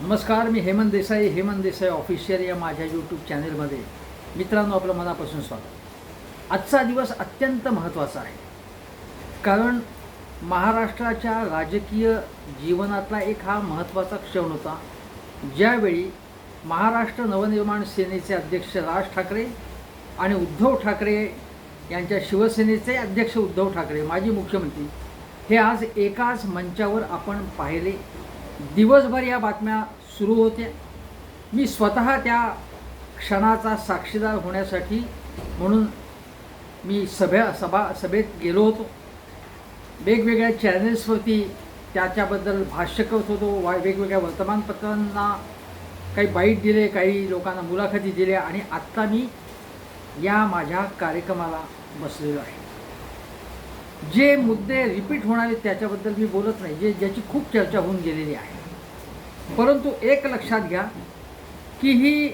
नमस्कार मी हेमंत देसाई हेमंत देसाई ऑफिशियल या माझ्या यूट्यूब चॅनेलमध्ये मित्रांनो आपलं मनापासून स्वागत. आजचा दिवस अत्यंत महत्त्वाचा आहे. कारण महाराष्ट्राच्या राजकीय जीवनातला एक हा महत्त्वाचा क्षण होता. ज्यावेळी महाराष्ट्र नवनिर्माण सेनेचे अध्यक्ष राज ठाकरे आणि उद्धव ठाकरे यांच्या शिवसेनेचे अध्यक्ष उद्धव ठाकरे माजी मुख्यमंत्री हे आज एकाच मंचावर आपण पाहिले. दिवसभर या बातम्या सुरू होत्या. मी स्वतः त्या क्षणाचा साक्षीदार होण्यासाठी म्हणून मी सभ्या सभा सभेत गेलो होतो. वेगवेगळ्या चॅनल्सवरती त्याच्याबद्दल भाष्य करत होतो. वा वेगवेगळ्या वर्तमानपत्रांना काही बाईट दिले काही लोकांना मुलाखती दिल्या आणि आत्ता मी या माझ्या कार्यक्रमाला बसलेलो आहे. जे मुद्दे रिपीट होणारे त्याच्याबद्दल मी बोलत नाही जे ज्याची खूप चर्चा होऊन गेलेली आहे. परंतु एक लक्षात घ्या की ही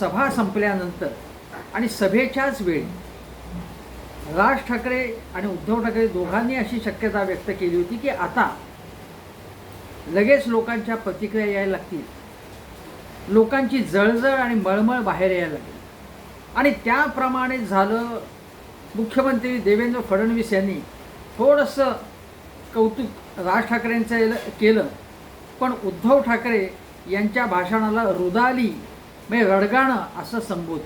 सभा संपल्यानंतर आणि सभेच्याच वेळी राज ठाकरे आणि उद्धव ठाकरे दोघांनी अशी शक्यता व्यक्त केली होती की आता लगेच लोकांच्या प्रतिक्रिया यायला लागतील. लोकांची जळजळ आणि मळमळ बाहेर यायला लागेल. आणि त्याप्रमाणे झालं मुख्यमंत्री देवेंद्र फडणवीस यांनी थोडंसं कौतुक राज ठाकरेंचं केलं- केलं. पण उद्धव ठाकरे यांच्या भाषणाला रुदाली म्हणजे रडगाणं असं संबोध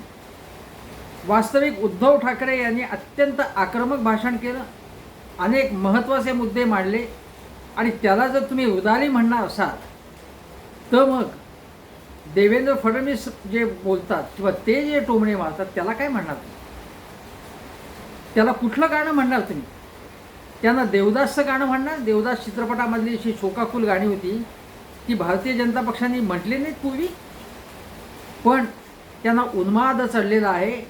वास्तविक उद्धव ठाकरे यांनी अत्यंत आक्रमक भाषण केलं. अनेक महत्त्वाचे मुद्दे मांडले. आणि त्याला जर तुम्ही रुदाली म्हणणार असाल तर मग देवेंद्र फडणवीस जे बोलतात किंवा ते जे टोमणे मारतात त्याला काय म्हणणार? तुम्ही त्याला कुठलं गाणं म्हणणार तुम्ही? त्यांना देवदासचं गाणं म्हणणार? देवदास चित्रपटामधली अशी शोकाकुल गाणी होती. ती भारतीय जनता पक्षाने म्हटली नाहीत पूर्वी. पण त्यांना उन्माद चढलेला आहे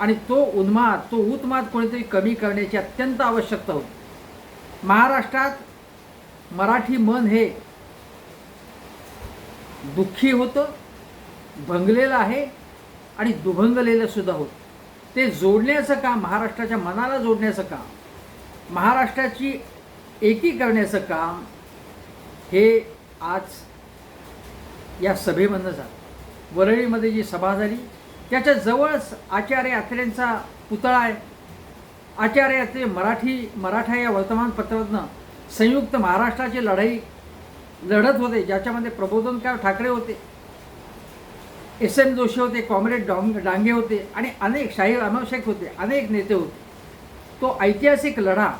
आणि तो उन्माद तो उत्माद कोणीतरी कमी करण्याची अत्यंत आवश्यकता होती. महाराष्ट्रात मराठी मन हे दुःखी होतं भंगलेलं आहे आणि दुभंगलेलं सुद्धा होतं. ते जोडण्याचं काम महाराष्ट्राच्या मनाला जोडण्याचं काम महाराष्ट्राची एकी करण्याचं काम हे आज या सभेमधनं झालं. वरळीमध्ये जी सभा झाली त्याच्या जवळच आचार्य अत्रेंचा पुतळा आहे. आचार्य अत्रे मराठी मराठा या वर्तमानपत्रातनं संयुक्त महाराष्ट्राची लढाई लढत होते ज्याच्यामध्ये प्रबोधनकार ठाकरे होते. एस एम जोशी होते कॉम्रेड डॉंग डांगे होते आणि अनेक शाहीर अनवशेख होते अनेक नेते होते. तो ऐतिहासिक लढा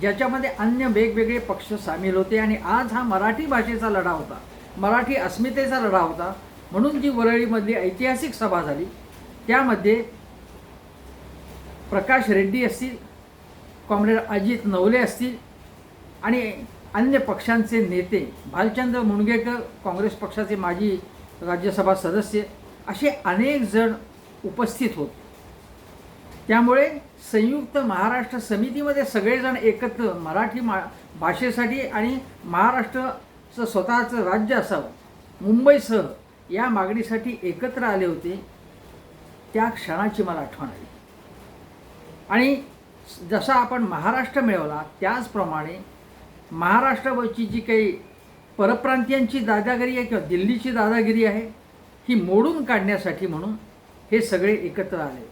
ज्याच्यामध्ये अन्य वेगवेगळे पक्ष सामील होते आणि आज हा मराठी भाषेचा लढा होता मराठी अस्मितेचा लढा होता. म्हणून जी वरळीमधली ऐतिहासिक सभा झाली त्यामध्ये प्रकाश रेड्डी असतील कॉम्रेड अजित नवले असतील आणि अन्य पक्षांचे नेते भालचंद्र मुणगेकर काँग्रेस पक्षाचे माजी राज्यसभा सदस्य असे अनेक जण उपस्थित होते. त्यामुळे संयुक्त महाराष्ट्र समितीमध्ये सगळेजण एकत्र मराठी मा भाषेसाठी आणि महाराष्ट्राचं स्वतःचं राज्य असावं मुंबईसह या मागणीसाठी एकत्र आले होते त्या क्षणाची मला आठवण आली. आणि जसा आपण महाराष्ट्र मिळवला त्याचप्रमाणे महाराष्ट्रावरची जी काही परप्रांतीयांची दादागिरी आहे किंवा दिल्लीची दादागिरी आहे ही मोडून काढण्यासाठी म्हणून हे सगळे एकत्र आले.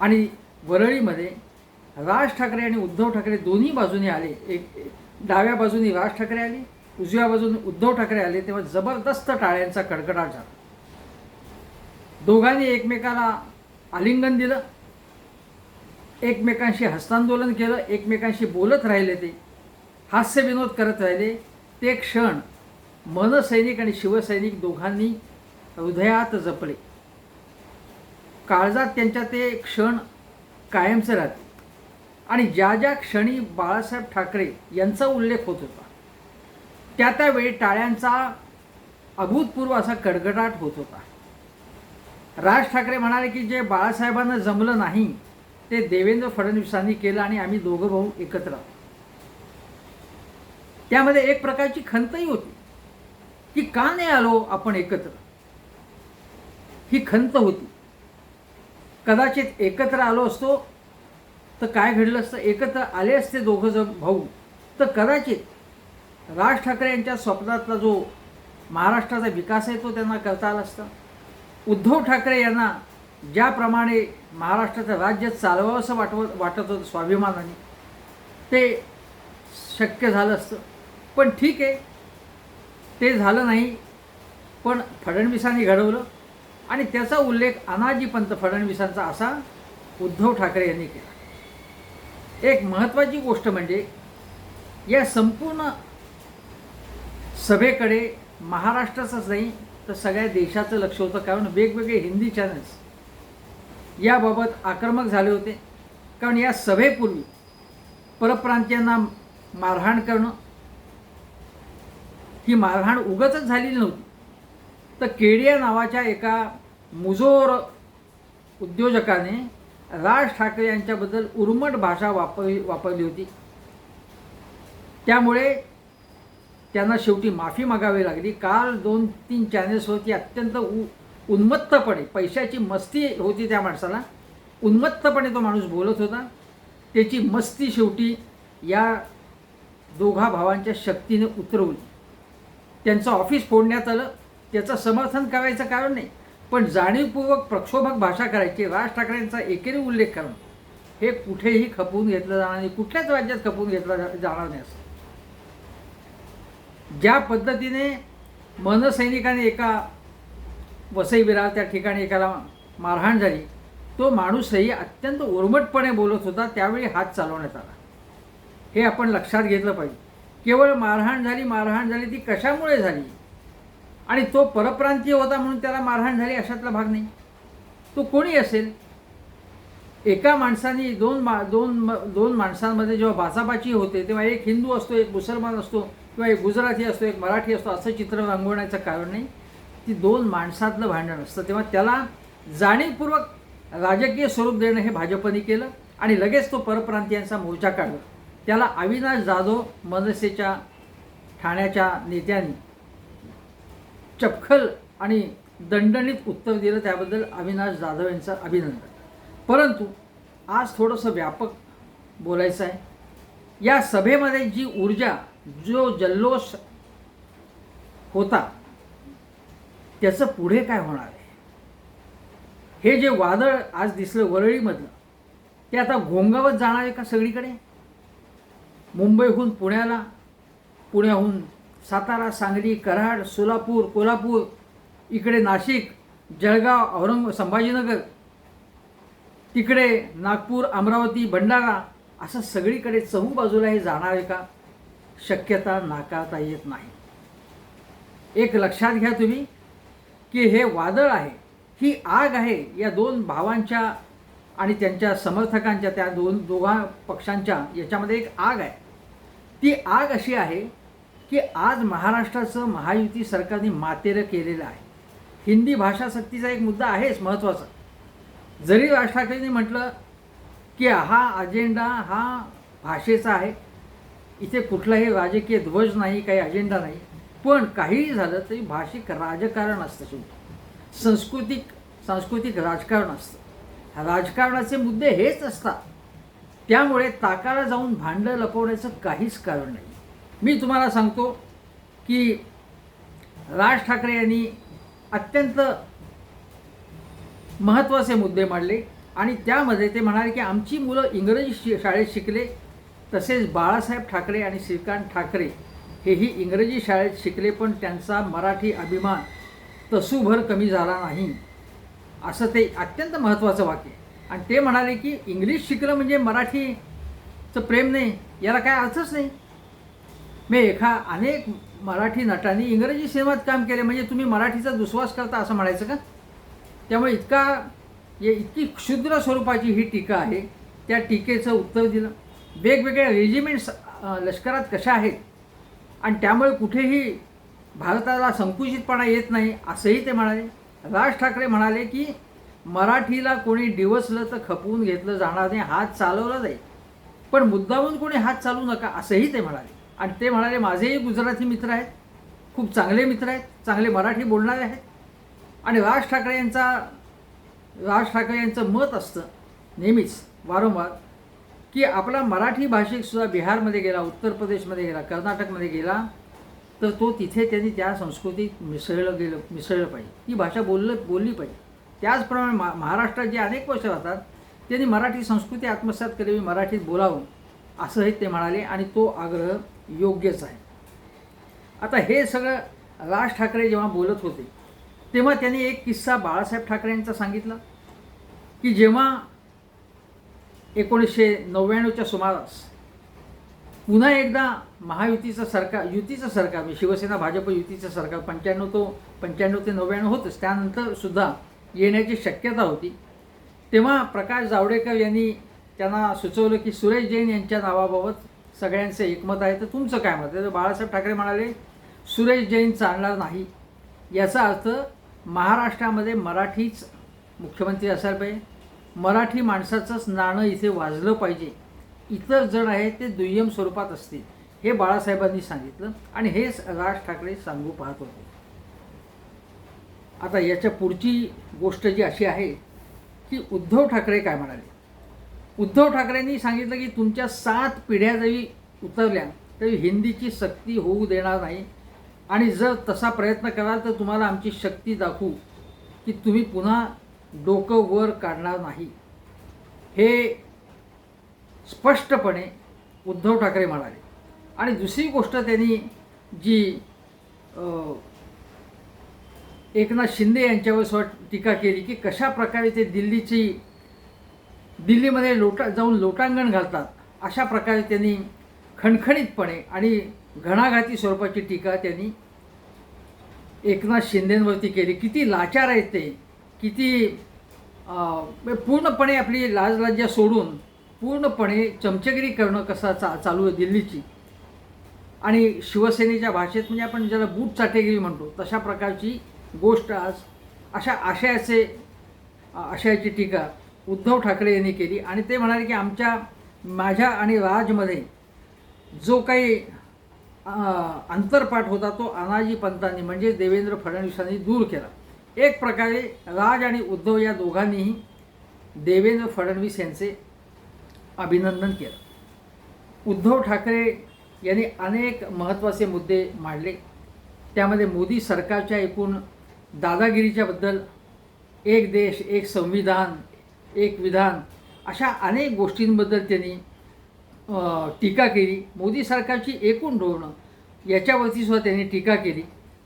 आणि वरळीमध्ये राज ठाकरे आणि उद्धव ठाकरे दोन्ही बाजूने आले. एक डाव्या बाजूने राज ठाकरे आले उजव्या बाजूने उद्धव ठाकरे आले तेव्हा जबरदस्त टाळ्यांचा कडकडाट झाला. दोघांनी एकमेकाला आलिंगन दिलं. एकमेकांशी हस्तांदोलन केलं एकमेकांशी बोलत राहिले ते हास्यविनोद करत राहिले. ते क्षण मनसैनिक आणि शिवसैनिक दोघांनी हृदयात जपले. काळजात त्यांच्या ते क्षण कायमचे राहते आणि ज्या ज्या क्षणी बाळासाहेब ठाकरे यांचा उल्लेख होत होता त्या त्यावेळी टाळ्यांचा अभूतपूर्व असा कडकडाट होत होता. राज ठाकरे म्हणाले की जे बाळासाहेबांना जमलं नाही ते देवेंद्र फडणवीसांनी केलं आणि आम्ही दोघं भाऊ एकत्र आहोत. त्यामध्ये एक प्रकारची खंतही होती. की का नाही आलो आपण एकत्र? ही खंत होती. कदाचित एकत्र आलो असतो तर काय घडलं असतं? एकत्र आले असते दोघं जण भाऊ तर कदाचित राज ठाकरे यांच्या स्वप्नातला जो महाराष्ट्राचा विकास आहे तो त्यांना करता आला असता. उद्धव ठाकरे यांना ज्याप्रमाणे महाराष्ट्राचं राज्य चालवावंसं वाटव वाटत होतं स्वाभिमानाने ते शक्य झालं असतं. पण ठीक आहे ते झालं नाही पण फडणवीसांनी घडवलं. आणि त्याचा उल्लेख अनाजी पंत फडणवीसांचा असा उद्धव ठाकरे यांनी केला. एक महत्त्वाची गोष्ट म्हणजे या संपूर्ण सभेकडे महाराष्ट्राचंच नाही तर सगळ्या देशाचं लक्ष होतं. कारण वेगवेगळे हिंदी चॅनल्स याबाबत आक्रमक झाले होते. कारण या सभेपूर्वी परप्रांतीयांना मारहाण करणं ही मारहाण उगतच झालेली नव्हती. तर केडिया नावाच्या एका मुजोर उद्योजकाने राज ठाकरे यांच्याबद्दल उर्मट भाषा वापर वापरली होती. त्यामुळे त्यांना शेवटी माफी मागावी लागली. काल दोन तीन चॅनेल्सवरती अत्यंत उ उन्मत्तपणे पैशाची मस्ती होती त्या माणसाला. उन्मत्तपणे तो माणूस बोलत होता. त्याची मस्ती शेवटी या दोघा भावांच्या शक्तीने उतरवली. त्यांचं ऑफिस फोडण्यात आलं. त्याचं समर्थन करायचं कारण नाही. पण जाणीवपूर्वक प्रक्षोभक भाषा करायची. राज ठाकरेंचा एकेरी उल्लेख करणं हे कुठेही खपवून घेतलं जाणार नाही. कुठल्याच राज्यात खपवून घेतलं जा- जाणार नाही असं. ज्या पद्धतीने मनसैनिकाने एका वसई विरार त्या ठिकाणी एकाला मारहाण झाली तो माणूसही अत्यंत उर्मटपणे बोलत होता. त्यावेळी हात चालवण्यात आला. हे आपण लक्षात घेतलं पाहिजे. केवळ मारहाण झाली मारहाण झाली ती कशामुळे झाली? आणि तो परप्रांतीय होता म्हणून त्याला मारहाण झाली अशातला भाग नाही. तो कोणी असेल? एका माणसाने दोन मा दोन म- दोन माणसांमध्ये जेव्हा बाचाबाची होते तेव्हा एक हिंदू असतो एक मुसलमान असतो किंवा एक गुजराती असतो एक मराठी असतो असं चित्र रंगवण्याचं कारण नाही. ती दोन माणसातलं भांडण असतं. तेव्हा त्याला जाणीवपूर्वक राजकीय स्वरूप देणं हे भाजपने केलं आणि लगेच तो परप्रांतीयांचा मोर्चा काढला. त्याला अविनाश जाधव मनसेच्या ठाण्याच्या नेत्यांनी चपखल आणि दणदणीत उत्तर दिलं त्याबद्दल अविनाश जाधव यांचं अभिनंदन. परंतु आज थोडंसं व्यापक बोलायचं आहे. या सभेमध्ये जी ऊर्जा जो जल्लोष होता त्याचं पुढे काय होणार आहे? हे जे वादळ आज दिसलं वरळीमधलं ते आता घोंगावत जाणार आहे का सगळीकडे? मुंबईहून पुण्याला पुण्याहून सातारा सांगली कराड सोलापूर कोल्हापूर इकडे नाशिक जळगाव औरंग संभाजीनगर तिकडे नागपूर अमरावती भंडारा असं सगळीकडे चहू बाजूला हे जाणार आहे का? शक्यता नाकारता येत नाही. एक लक्षात घ्या तुम्ही की हे वादळ आहे ही आग आहे या दोन भावांच्या आणि त्यांच्या समर्थकांच्या त्या दोन दोघा पक्षांच्या याच्यामध्ये एक आग आहे. ती आग अशी आहे की आज महाराष्ट्राचं महायुती सरकारने मातेरं केलेलं आहे. हिंदी भाषा सक्तीचा एक मुद्दा आहेच महत्त्वाचा. जरी राज ठाकरेंनी म्हटलं की हा अजेंडा हा भाषेचा आहे इथे कुठलाही राजकीय ध्वज नाही काही अजेंडा नाही पण काहीही झालं तरी भाषिक राजकारण असतं शेवटी. सांस्कृतिक सांस्कृतिक राजकारण असतं. राजकारणाचे मुद्दे हेच असतात. त्यामुळे ताकाला जाऊन भांडं लपवण्याचं काहीच कारण नाही. मी तुम्हाला सांगतो की राज ठाकरे यांनी अत्यंत महत्त्वाचे मुद्दे मांडले आणि त्यामध्ये ते म्हणाले की आमची मुलं इंग्रजी शि शाळेत शिकले तसेच बाळासाहेब ठाकरे आणि श्रीकांत ठाकरे हेही इंग्रजी शाळेत शिकले पण त्यांचा मराठी अभिमान तसूभर कमी झाला नाही. असं ते अत्यंत महत्त्वाचं वाक्य आहे. आणि ते म्हणाले की इंग्लिश शिकलं म्हणजे मराठीचं प्रेम नाही याला काय अर्थच नाही? मी एका अनेक मराठी नटांनी इंग्रजी सिनेमात काम केले म्हणजे तुम्ही मराठीचा दुस्वास करता असं म्हणायचं का? त्यामुळे इतका ये इतकी क्षुद्र स्वरूपाची ही टीका आहे त्या टीकेचं उत्तर दिलं. वेगवेगळ्या रेजिमेंट्स लष्करात कशा आहेत? आणि त्यामुळे कुठेही भारताला संकुचितपणा येत नाही असंही ते म्हणाले. राज ठाकरे म्हणाले की मराठीला कोणी डिवसलं तर खपवून घेतलं जाणार नाही हात चालवला जाईल. पण मुद्दामून कोणी हात चालू नका असंही ते म्हणाले. आणि ते म्हणाले माझेही गुजराती मित्र आहेत खूप चांगले मित्र आहेत चांगले मराठी बोलणारे आहेत. आणि राज ठाकरे यांचा राज ठाकरे यांचं मत असतं नेहमीच वारंवार की आपला मराठी भाषिकसुद्धा बिहारमध्ये गेला उत्तर प्रदेशमध्ये गेला कर्नाटकमध्ये गेला तर तो तिथे त्यांनी त्या संस्कृतीत मिसळलं गेलं मिसळलं पाहिजे. ती भाषा बोललं बोलली पाहिजे. त्याचप्रमाणे मा महाराष्ट्रात जे अनेक वर्ष राहतात त्यांनी मराठी संस्कृती आत्मसात करावी मराठीत बोलावं असंही ते म्हणाले आणि तो आग्रह योग्यच आहे. आता हे सगळं राज ठाकरे जेव्हा बोलत होते तेव्हा त्यांनी एक किस्सा बाळासाहेब ठाकरे यांचा सांगितला की जेव्हा एकोणीसशे नव्याण्णवच्या सुमारास पुन्हा एकदा महायुतीचं सरकार युतीचं सरकार म्हणजे शिवसेना भाजप युतीचं सरकार पंच्याण्णव तो पंच्याण्णव ते नव्याण्णव होतंच त्यानंतरसुद्धा येण्याची शक्यता होती. तेव्हा प्रकाश जावडेकर यांनी त्यांना सुचवलं की सुरेश जैन यांच्या नावाबाबत सगळ्यांचं एकमत आहे. तर तुमचं काय मत आहे? तर बाळासाहेब ठाकरे म्हणाले सुरेश जैन चालणार नाही. याचा अर्थ महाराष्ट्रामध्ये मराठीच मुख्यमंत्री असायला पाहिजे. मराठी माणसाचंच नाणं इथे वाजलं पाहिजे. इतर जण आहेत ते दुय्यम स्वरूपात असतील. हे बाळासाहेबांनी सांगितलं आणि हेच राज ठाकरे सांगू पाहत होते. आता याच्या पुढची गोष्ट जी अशी आहे की उद्धव ठाकरे काय म्हणाले? उद्धव ठाकरेंनी सांगितलं की तुमच्या सात पिढ्या जरी उतरल्या तरी हिंदीची सक्ती होऊ देणार नाही. आणि जर तसा प्रयत्न कराल तर तुम्हाला आमची शक्ती दाखवू की तुम्ही पुन्हा डोकं वर काढणार नाही. हे स्पष्टपणे उद्धव ठाकरे म्हणाले. आणि दुसरी गोष्ट त्यांनी जी एकनाथ शिंदे यांच्यावर स्व टीका केली की कशा प्रकारे ते दिल्लीची दिल्लीमध्ये लोटा जाऊन लोटांगण घालतात अशा प्रकारे त्यांनी खणखणीतपणे आणि घणाघाती स्वरूपाची टीका त्यांनी एकनाथ शिंदेंवरती केली. किती लाचार आहेत ते. किती अं, म्हणजे पूर्णपणे आपली लाजलाज्या सोडून पूर्णपणे चमचगिरी करणं कसा चा चालू आहे दिल्लीची. आणि शिवसेनेच्या भाषेत म्हणजे आपण ज्याला बूट चाटेगिरी म्हणतो तशा प्रकारची गोष्ट आज अशा आशयाचे आशयाची टीका उद्धव ठाकरे यांनी केली. आणि ते म्हणाले की आमच्या माझ्या आणि राजमध्ये जो काही अंतरपाठ होता तो अनाजी पंतांनी म्हणजे देवेंद्र फडणवीसांनी दूर केला. एक प्रकारे राज आणि उद्धव या दोघांनीही देवेंद्र फडणवीस यांचे अभिनंदन केलं. उद्धव ठाकरे यांनी अनेक महत्त्वाचे मुद्दे मांडले. त्यामध्ये मोदी सरकारच्या एकूण दादागिरीच्याबद्दल एक देश एक संविधान एक विधान अशा अनेक गोष्टींबद्दल त्यांनी टीका केली. मोदी सरकारची एकूण धोरणं याच्यावरती सुद्धा त्यांनी टीका केली.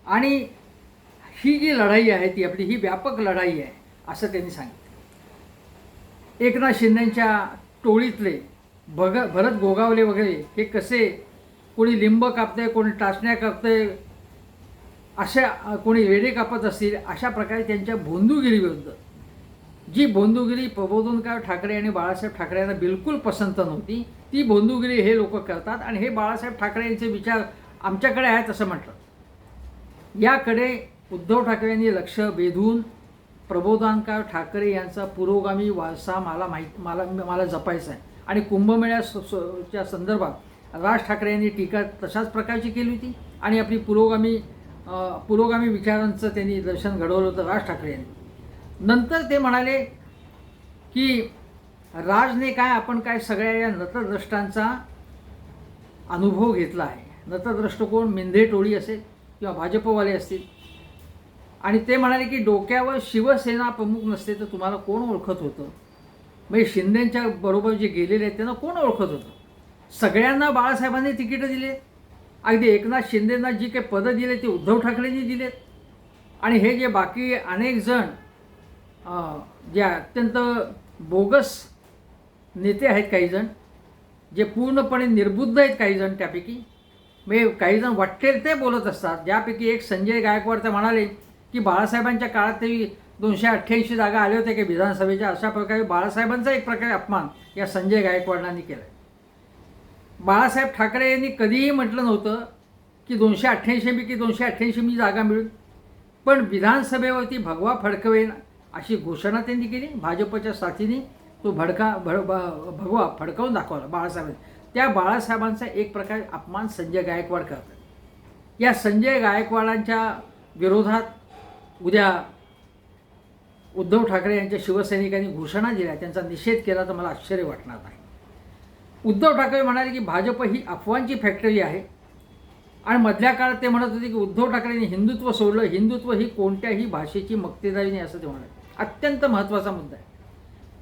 आणि ही जी लढाई आहे ती आपली ही व्यापक लढाई आहे असं त्यांनी सांगितलं. एकनाथ शिंदेच्या टोळीतले भग भरत गोगावले वगैरे हे कसे कोणी लिंब कापते कोणी टाचण्या कापते अशा कोणी वेडे कापत असतील अशा प्रकारे त्यांच्या भोंदूगिरीविरुद्ध. जी भोंदूगिरी प्रबोधनकार ठाकरे आणि बाळासाहेब ठाकरे यांना बिलकुल पसंत नव्हती ती भोंदूगिरी हे लोक करतात आणि हे बाळासाहेब ठाकरे यांचे विचार आमच्याकडे आहेत असं म्हटलं. याकडे उद्धव ठाकरे यांनी लक्ष वेधून प्रबोधनकार ठाकरे यांचा पुरोगामी वारसा मला माहीत मला मला जपायचा आहे. आणि कुंभमेळ्या स- स- च्या संदर्भात राज ठाकरे यांनी टीका तशाच प्रकारची केली होती आणि आपली पुरोगामी पुरोगामी विचारांचं त्यांनी दर्शन घडवलं होतं राज ठाकरे यांनी. नंतर ते म्हणाले की राजने काय आपण काय सगळ्या या नतद्रष्टांचा अनुभव घेतला आहे? नतद्रष्ट कोण? मेंढे टोळी असेल किंवा भाजपवाले असतील. आणि ते म्हणाले की डोक्यावर शिवसेना प्रमुख नसते तर तुम्हाला कोण ओळखत होतं? म्हणजे शिंदेंच्या बरोबर जे गेलेले आहेत त्यांना कोण ओळखत होतं? सगळ्यांना बाळासाहेबांनी तिकीटं दिले. अगदी एकनाथ शिंदेंना जी काही पदं दिले ते उद्धव ठाकरेंनी दिलेत. आणि हे जे बाकी अनेक जण जे अत्यंत बोगस नेते आहेत काही जण जे पूर्णपणे निर्बुद्ध आहेत काही जण त्यापैकी म्हणजे काही जण वाटेल ते बोलत असतात. ज्यापैकी एक संजय गायकवाड ते म्हणाले की बाळासाहेबांच्या काळात तरी दोनशे अठ्ठ्याऐंशी जागा आल्या होत्या की विधानसभेच्या. अशा प्रकारे बाळासाहेबांचा एक प्रकारे अपमान या संजय गायकवाडांनी केला बाळासाहेब ठाकरे यांनी कधीही म्हटलं नव्हतं की दोनशे अठ्ठ्याऐंशीपैकी दोनशे अठ्ठ्याऐंशी मी जागा मिळून पण विधानसभेवरती भगवा फडकवेन अशी घोषणा त्यांनी केली. भाजपच्या साथीने तो भडका भड भगवा फडकावून दाखवला बाळासाहेबांनी. त्या बाळासाहेबांचा एक प्रकारे अपमान संजय गायकवाड करतात. या संजय गायकवाडांच्या विरोधात उद्या उद्धव ठाकरे यांच्या शिवसैनिकांनी घोषणा दिल्या. त्यांचा निषेध केला तर मला आश्चर्य वाटणार नाही. उद्धव ठाकरे म्हणाले की भाजप ही अफवांची फॅक्टरी आहे. आणि मधल्या काळात ते म्हणत होते की उद्धव ठाकरेंनी हिंदुत्व सोडलं हिंदुत्व ही कोणत्याही भाषेची मक्तेदारी नाही असं ते म्हणाले. अत्यंत महत्त्वाचा मुद्दा आहे.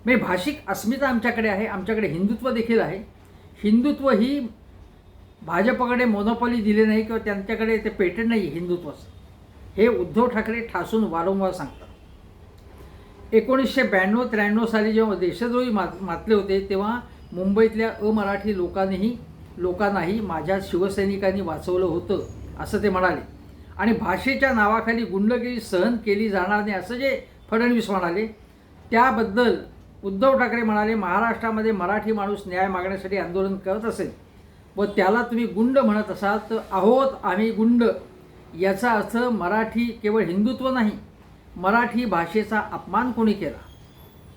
म्हणजे भाषिक अस्मिता आमच्याकडे आहे आमच्याकडे हिंदुत्व देखील आहे. हिंदुत्व ही भाजपकडे मोनोपॉली दिले नाही किंवा त्यांच्याकडे ते पेटंट नाही हिंदुत्वाचं. हे उद्धव ठाकरे ठासून वारंवार सांगतात. एकोणीसशे ब्याण्णव त्र्याण्णव साली जेव्हा देशद्रोही मात मातले होते तेव्हा मुंबईतल्या अमराठी लोकांनीही लोकांनाही माझ्या शिवसैनिकांनी वाचवलं होतं असं ते म्हणाले. आणि भाषेच्या नावाखाली गुंडगिरी सहन केली जाणार नाही असं जे फडणवीस म्हणाले त्याबद्दल उद्धव ठाकरे म्हणाले महाराष्ट्रामध्ये मराठी माणूस न्याय मागण्यासाठी आंदोलन करत असेल व त्याला तुम्ही गुंड म्हणत असाल तर आहोत आम्ही गुंड. याचा अर्थ मराठी केवळ हिंदुत्व नाही मराठी भाषेचा अपमान कोणी केला?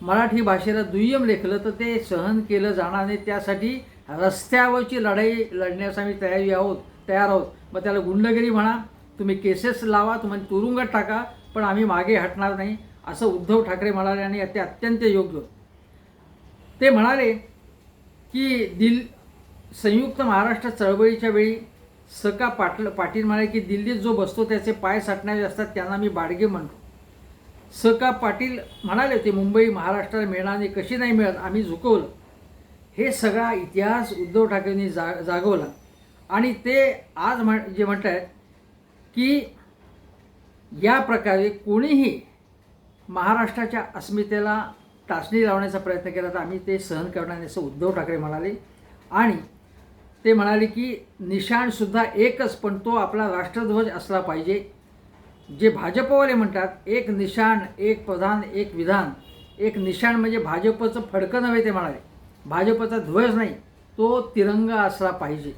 मराठी भाषेला दुय्यम लेखलं तर ते सहन केलं जाणार नाही. त्यासाठी रस्त्यावरची लढाई लढण्यास आम्ही तयारी आहोत तयार आहोत. मग त्याला गुंडगिरी म्हणा तुम्ही केसेस लावा तुम्हाला तुरुंगात टाका पण आम्ही मागे हटणार नाही असं उद्धव ठाकरे म्हणाले आणि ते अत्यंत योग्य. ते म्हणाले की दिल संयुक्त महाराष्ट्र चळवळीच्या वेळी सका पाटल पाटील म्हणाले की दिल्लीत जो बसतो त्याचे पाय साठणारे असतात त्यांना मी बाडगे म्हणतो. सका पाटील म्हणाले होते मुंबई महाराष्ट्राला मिळणार कशी नाही मिळत? आम्ही झुकवलं. हे सगळा इतिहास उद्धव ठाकरेंनी जा जागवला. आणि ते आज म्हण जे म्हणत आहेत की या प्रकारे कोणीही महाराष्ट्राच्या अस्मितेला टाचणी लावण्याचा प्रयत्न केला तर आम्ही ते सहन करणार नाही असं उद्धव ठाकरे म्हणाले. आणि ते म्हणाले की निशाणसुद्धा एकच पण तो आपला राष्ट्रध्वज असला पाहिजे जे भाजपवाले म्हणतात एक निशाण एक प्रधान एक विधान. एक निशाण म्हणजे भाजपचं फडकं नव्हे ते म्हणाले. भाजपचा ध्वज नाही तो तिरंगा असला पाहिजे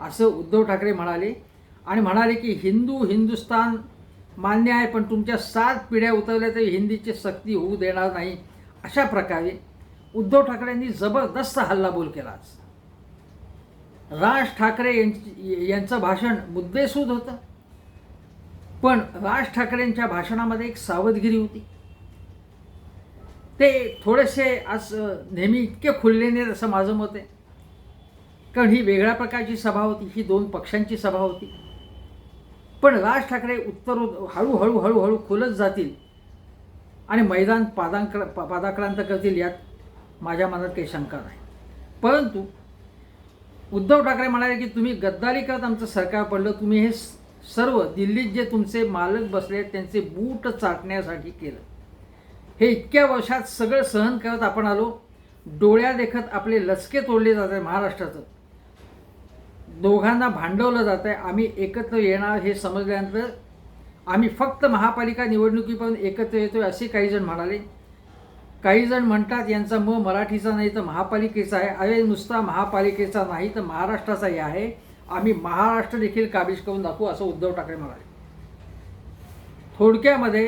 असं उद्धव ठाकरे म्हणाले. आणि म्हणाले की हिंदू हिंदुस्तान मान्य आहे पण तुमच्या सात पिढ्या उतरल्या तरी हिंदीची सक्ती होऊ देणार नाही. अशा प्रकारे उद्धव ठाकरेंनी जबरदस्त हल्लाबोल केला राज ठाकरे यांचं भाषण मुद्देसूद होतं. पण राज ठाकरेंच्या भाषणामध्ये एक सावधगिरी होती. ते थोडेसे आज नेहमी इतके खुलले नाहीत असं माझं मत आहे. कारण ही वेगळ्या प्रकारची सभा होती ही दोन पक्षांची सभा होती. पण राज ठाकरे उत्तर हळूहळू हळूहळू खुलत जातील आणि मैदान पादांक्र पादाक्रांत करतील यात माझ्या मनात काही शंका नाही. परंतु उद्धव ठाकरे म्हणाले की तुम्ही गद्दारी करत आमचं सरकार पडलं तुम्ही हे सर्व दिल्लीत जे तुमचे मालक बसले आहेत त्यांचे बूट चाटण्यासाठी केलं. हे इतक्या वर्षात सगळं सहन करत आपण आलो डोळ्या देखत आपले लचके तोडले जात आहे महाराष्ट्राचं. दोघांना भांडवलं जात आहे आम्ही एकत्र येणार हे समजल्यानंतर आम्ही फक्त महापालिका निवडणुकीपर्यंत एकत्र येतो असे काही जण म्हणाले. काही जण म्हणतात यांचा म मराठीचा नाही तर महापालिकेचा आहे. अरे नुसता महापालिकेचा नाही तर महाराष्ट्राचाही आहे. आम्ही महाराष्ट्र देखील काबीज करून दाखवू असं उद्धव ठाकरे म्हणाले. थोडक्यामध्ये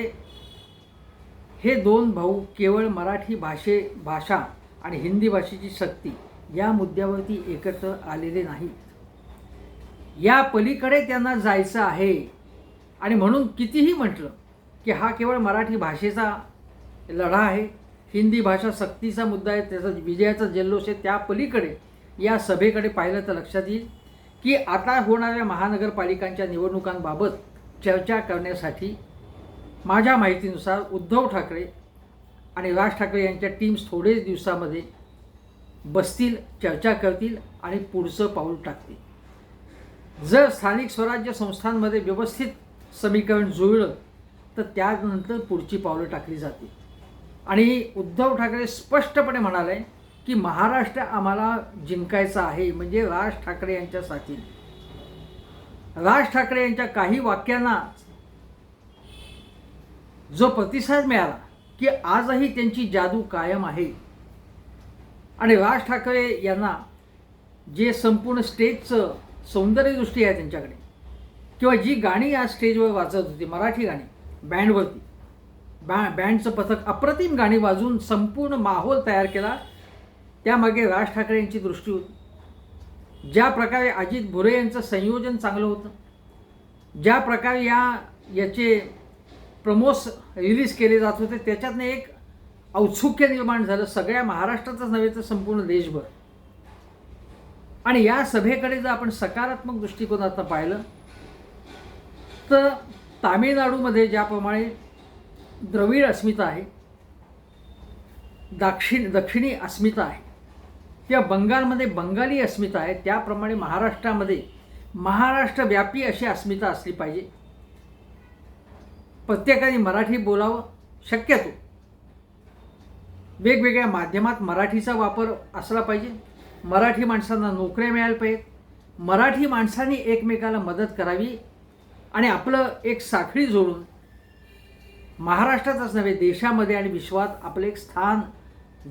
हे दोन भाऊ केवळ मराठी भाषे भाषा आणि हिंदी भाषेची सक्ती या मुद्द्यावरती एकत्र आलेले नाहीत. या पलीकडे त्यांना जायचं आहे आणि म्हणून कितीही म्हटलं की हा केवळ मराठी भाषेचा लढा आहे हिंदी भाषा सक्तीचा मुद्दा आहे त्याचा विजयाचा जल्लोष आहे त्या पलीकडे या सभेकडे पाहिलं तर लक्षात येईल की आता होणाऱ्या महानगरपालिकांच्या निवडणुकांबाबत चर्चा करण्यासाठी माझ्या माहितीनुसार उद्धव ठाकरे आणि राज ठाकरे यांच्या टीम्स थोडेच दिवसामध्ये बसतील चर्चा करतील आणि पुढचं पाऊल टाकतील. जर स्थानिक स्वराज्य संस्थांमध्ये व्यवस्थित समीकरण जुळलं तर त्यानंतर पुढची पावलं टाकली जातील. आणि उद्धव ठाकरे स्पष्टपणे म्हणाले की महाराष्ट्र आम्हाला जिंकायचा आहे म्हणजे राज ठाकरे यांच्या साथी राज ठाकरे यांच्या काही वाक्यांना जो प्रतिसाद मिळाला की आजही त्यांची जादू कायम आहे. आणि राज ठाकरे यांना जे संपूर्ण स्टेजचं सौंदर्यदृष्टी आहे त्यांच्याकडे किंवा जी गाणी आज स्टेजवर वाजत होती मराठी गाणी बँडवरती बॅ बँडचं पथक अप्रतिम गाणी वाजून संपूर्ण माहोल तयार केला त्यामागे राज ठाकरे यांची दृष्टी होती. ज्या प्रकारे अजित भुरे यांचं संयोजन चांगलं होतं ज्या प्रकारे या याचे प्रमोस रिलीज केले जात होते त्याच्यातनं एक औत्सुक्य निर्माण झालं. सगळ्या महाराष्ट्रातच नव्हे तर संपूर्ण देशभर. आणि या सभेकडे जर आपण सकारात्मक दृष्टिकोनातनं पाहिलं तर तामिळनाडूमध्ये ज्याप्रमाणे द्रविड अस्मिता आहे दाक्षिण दक्षिणी अस्मिता आहे किंवा बंगालमध्ये बंगाली अस्मिता आहे त्याप्रमाणे महाराष्ट्रामध्ये महाराष्ट्रव्यापी अशी अस्मिता असली पाहिजे. प्रत्येकाने मराठी बोलावं शक्यतो. वेगवेगळ्या माध्यमात मराठीचा वापर असला पाहिजे. मराठी माणसांना नोकऱ्या मिळायला पाहिजेत मराठी माणसांनी एकमेकाला मदत करावी आणि आपलं एक साखळी जोडून महाराष्ट्रातच नव्हे देशामध्ये आणि विश्वात आपलं एक स्थान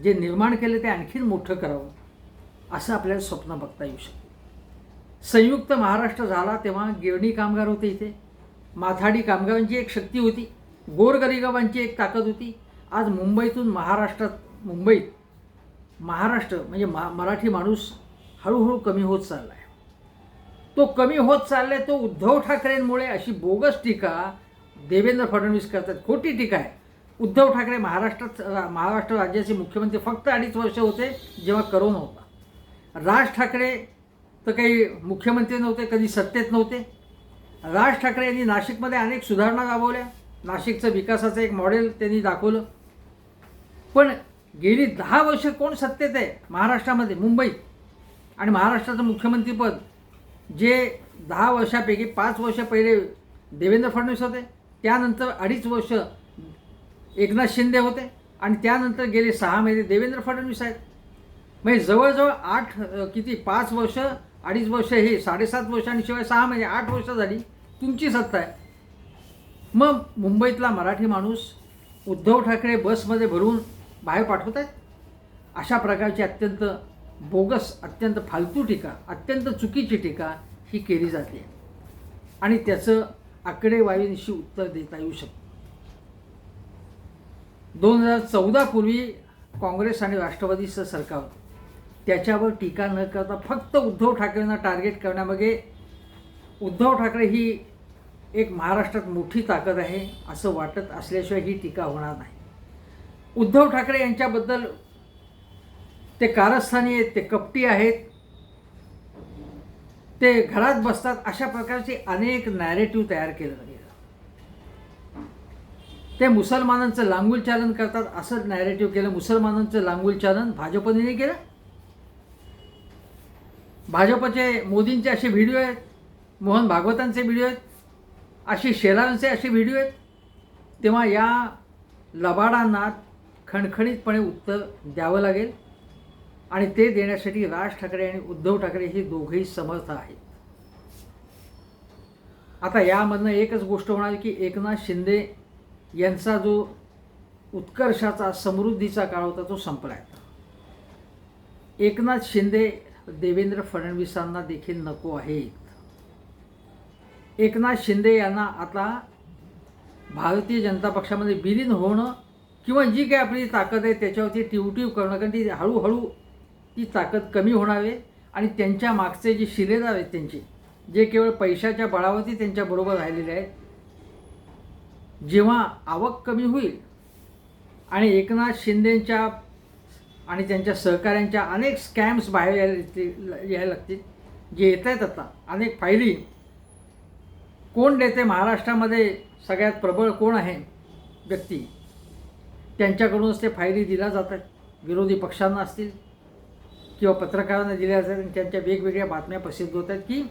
जे निर्माण केलं ते आणखीन मोठं करावं. असं आपल्याला स्वप्न बघता येऊ शकतं. संयुक्त महाराष्ट्र झाला तेव्हा गिरणी कामगार होते इथे. माथाडी कामगारांची एक शक्ती होती. गोरगरिबांची एक ताकद होती. आज मुंबईतून महाराष्ट्रात मुंबईत महाराष्ट्र म्हणजे मा मराठी माणूस हळूहळू कमी होत चालला आहे तो कमी होत चालला आहे तो उद्धव ठाकरेंमुळे अशी बोगस टीका देवेंद्र फडणवीस करतात. खोटी टीका आहे. उद्धव ठाकरे महाराष्ट्रात महाराष्ट्र राज्याचे मुख्यमंत्री फक्त अडीच वर्ष होते जेव्हा करोना होता. राज ठाकरे तर काही मुख्यमंत्री नव्हते कधी सत्तेत नव्हते. राज ठाकरे यांनी नाशिकमध्ये अनेक सुधारणा राबवल्या. नाशिकचं विकासाचं एक मॉडेल त्यांनी दाखवलं. पण गेली दहा वर्ष कोण सत्तेत आहे? महाराष्ट्रामध्ये मुंबईत. आणि महाराष्ट्राचं मुख्यमंत्रीपद जे दहा वर्षापैकी पाच वर्ष पहिले देवेंद्र फडणवीस होते त्यानंतर अडीच वर्ष एकनाथ शिंदे होते आणि त्यानंतर गेले सहा महिने देवेंद्र फडणवीस आहेत. म्हणजे जवळजवळ आठ किती? पाच वर्ष अडीच वर्ष हे साडेसात वर्ष आणि शिवाय सहा महिने आठ वर्ष झाली. तुमची सत्ता आहे. मग मुंबईतला मराठी माणूस उद्धव ठाकरे बसमध्ये भरून बाहेर पाठवत आहेत? अशा प्रकारची अत्यंत बोगस अत्यंत फालतू टीका अत्यंत चुकीची टीका ही केली जाते. आणि त्याचं आकडेवारीनिशी उत्तर देता येऊ शकतं दोन हजार चौदापूर्वी काँग्रेस आणि राष्ट्रवादीचं सरकार होतं. त्याच्यावर टीका न करता फक्त उद्धव ठाकरेंना टार्गेट करण्यामागे उद्धव ठाकरे ही एक महाराष्ट्रात मोठी ताकद आहे असं वाटत असल्याशिवाय ही टीका होणार नाही. उद्धव ठाकरे यांच्याबद्दल ते कारस्थानी आहेत ते कपटी आहेत ते घरात बसतात अशा प्रकारचे अनेक नॅरेटिव्ह तयार केलं गेलं. ते मुसलमानांचं लांगुल चालन करतात असं नॅरेटिव्ह केलं मुसलमानांचं लांगुल चालन भाजपने केलं भाजपचे मोदींचे असे व्हिडिओ आहेत मोहन भागवतांचे व्हिडिओ आहेत अशी शेलारांचे असे व्हिडिओ आहेत. तेव्हा या लबाडांना खणखणीतपणे उत्तर द्यावं लागेल आणि ते देण्यासाठी राज ठाकरे आणि उद्धव ठाकरे हे दोघेही समर्थ आहेत. आता यामधनं एकच गोष्ट होणार की एकनाथ शिंदे यांचा जो उत्कर्षाचा समृद्धीचा काळ होता तो संपला आहे एकनाथ शिंदे देवेंद्र फडणवीसांना देखील नको आहेत. एकनाथ शिंदे यांना आता भारतीय जनता पक्षामध्ये विलीन होणं किंवा जी काही आपली ताकद आहे त्याच्यावरती टिवटिव करणं कारण ती हळूहळू ती ताकद कमी होणार आहे आणि त्यांच्या मागचे जे शिलेदार आहेत त्यांचे जे केवळ पैशाच्या बळावरती त्यांच्याबरोबर राहिलेले आहेत जेव्हा आवक कमी होईल आणि एकनाथ शिंदेंच्या आणि त्यांच्या सहकाऱ्यांच्या अनेक स्कॅम्स बाहेर यायला यायला लागतील. जे येत आहेत आता अनेक फायली. कोण देते? महाराष्ट्रामध्ये सगळ्यात प्रबळ कोण आहे? व्यक्ती. त्यांच्याकडूनच ते फायली दिल्या जातात विरोधी पक्षांना असतील किंवा पत्रकारांना दिल्या जातात आणि त्यांच्या वेगवेगळ्या बातम्या प्रसिद्ध होत आहेत की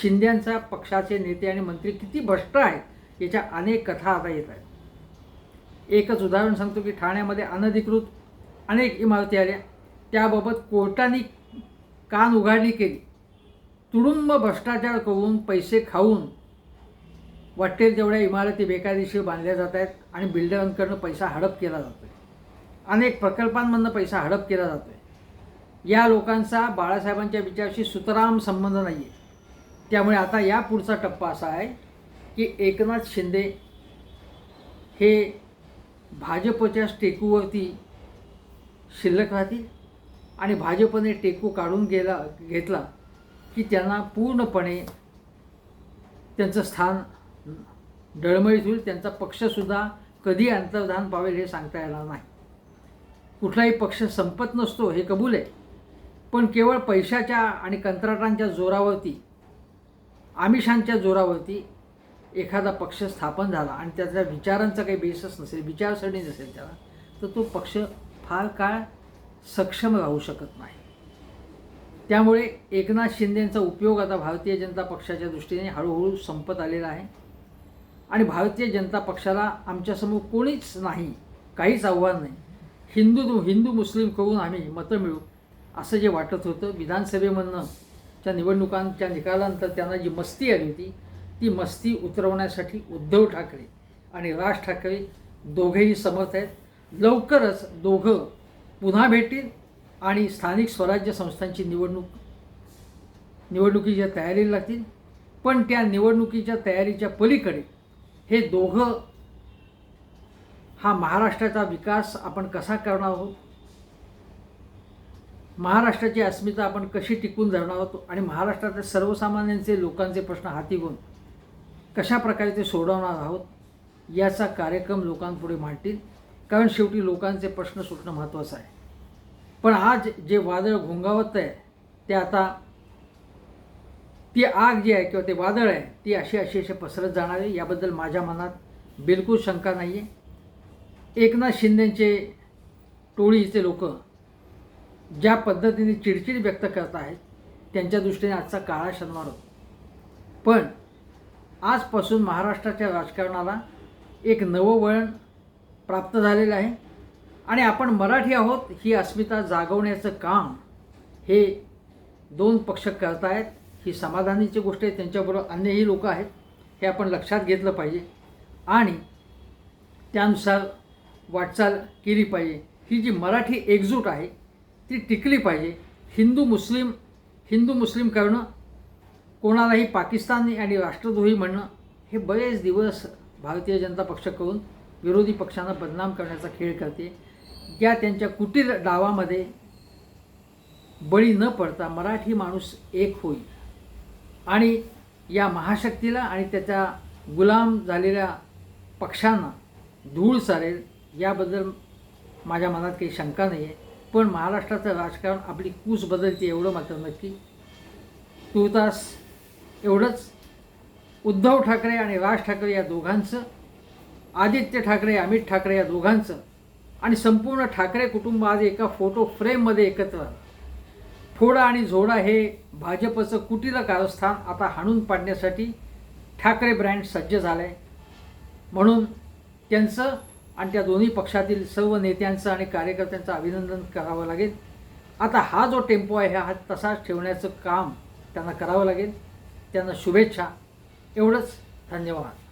शिंद्यांचा पक्षाचे नेते आणि मंत्री किती भ्रष्ट आहेत याच्या अनेक कथा आता येत आहेत. एकच उदाहरण सांगतो की ठाण्यामध्ये अनधिकृत अनेक इमारती आल्या त्याबाबत कोर्टाने कान उघाडणी केली. तुडुंब भ्रष्टाचार करून पैसे खाऊन वाटेल तेवढ्या इमारती बेकायदेशीर बांधल्या जात आहेत आणि बिल्डरांकडनं पैसा हडप केला जातो आहे. अनेक प्रकल्पांमधनं पैसा हडप केला जातो आहे. या लोकांचा बाळासाहेबांच्या विचाराशी सुतराम संबंध नाही आहे त्यामुळे आता या पुढचा टप्पा असा आहे की एकनाथ शिंदे हे भाजपच्या टेकूवरती शिल्लक राहतील. आणि भाजपने टेकू काढून गेला घेतला की त्यांना पूर्णपणे त्यांचं स्थान डळमळीत होईल. त्यांचा पक्षसुद्धा कधी अंतर्धान पावेल हे सांगता येणार नाही. कुठलाही पक्ष संपत नसतो हे कबूल आहे. पण केवळ पैशाच्या आणि कंत्राटांच्या जोरावरती आमिषांच्या जोरावरती एखादा पक्ष स्थापन झाला आणि त्याच्या विचारांचा काही बेसच नसेल विचारसरणी नसेल त्याला तर तो पक्ष फार काळ सक्षम राहू शकत नाही. त्यामुळे एकनाथ शिंदेंचा उपयोग आता भारतीय जनता पक्षाच्या दृष्टीने हळूहळू संपत आलेला आहे. आणि भारतीय जनता पक्षाला आमच्यासमोर कोणीच नाही काहीच आव्हान नाही. हिंदू हिंदू मुस्लिम करून आम्ही मतं मिळू असं जे वाटत होतं विधानसभेमधनं त्या निवडणुकांच्या निकालानंतर त्यांना जी मस्ती आली होती ती मस्ती उतरवण्यासाठी उद्धव ठाकरे आणि राज ठाकरे दोघेही समर्थ आहेत. लवकरच दोघं पुन्हा भेटतील आणि स्थानिक स्वराज्य संस्थांची निवडणूक निवडणुकीच्या तयारीला लागतील. पण त्या निवडणुकीच्या तयारीच्या पलीकडे हे दोघं हा महाराष्ट्राचा विकास आपण कसा करणार आहोत? महाराष्ट्राची अस्मिता आपण कशी टिकून धरणार आहोत? आणि महाराष्ट्रातल्या सर्वसामान्यांचे लोकांचे प्रश्न हाती घेऊन कशा प्रकारे ते सोडवणार आहोत? याचा कार्यक्रम लोकांपुढे मांडतील. कारण शेवटी लोकांचे प्रश्न सुटणं महत्त्वाचं आहे. पण आज जे वादळ घोंगावत आहे ते आता ती आग जी आहे किंवा ते वादळ आहे ती अशी अशी अशी पसरत जाणार आहे याबद्दल माझ्या मनात बिलकुल शंका नाही आहे एकनाथ शिंदेचे टोळीचे लोक ज्या पद्धतीने चिडचिड व्यक्त करत आहेत त्यांच्या दृष्टीने आजचा काळा शनिवार होतो. पण आजपासून महाराष्ट्राच्या राजकारणाला एक नवं वळण प्राप्त झालेलं आहे. आणि आपण मराठी आहोत ही अस्मिता जागवण्याचं काम हे दोन पक्ष करत आहेत ही समाधानीची गोष्ट आहे त्यांच्याबरोबर अन्यही लोक आहेत. हे आपण लक्षात घेतलं पाहिजे. आणि त्यानुसार वाटचाल केली पाहिजे. ही जी मराठी एकजूट आहे ती टिकली पाहिजे. हिंदू मुस्लिम हिंदू मुस्लिम करणं कोणालाही पाकिस्तानी आणि राष्ट्रद्रोही म्हणणं हे बरेच दिवस भारतीय जनता पक्ष करून विरोधी पक्षांना बदनाम करण्याचा खेळ करते. या त्यांच्या कुटीर डावामध्ये बळी न पडता मराठी माणूस एक होईल. आणि या महाशक्तीला आणि त्याच्या गुलाम झालेल्या पक्षांना धूळ सारेल याबद्दल माझ्या मनात काही शंका नाही आहे पण महाराष्ट्राचं राजकारण आपली कूस बदलते एवढं मात्र नक्की. तुर्तास एवढंच. उद्धव ठाकरे आणि राज ठाकरे या दोघांचं आदित्य ठाकरे अमित ठाकरे या दोघांचं आणि संपूर्ण ठाकरे कुटुंब आज एका फोटो फ्रेममध्ये एकत्र फोडा आणि झोडा हे भाजपचं कुटीला कारस्थान आता हाणून पाडण्यासाठी ठाकरे ब्रँड सज्ज झालं आहे म्हणून त्यांचं आणि त्या दोन्ही पक्षातील सर्व नेत्यांचं आणि कार्यकर्त्यांचं अभिनंदन करावं लागेल. आता हा जो टेम्पो आहे हा तसाच ठेवण्याचं काम त्यांना करावं लागेल. त्यांना शुभेच्छा. एवढंच. धन्यवाद.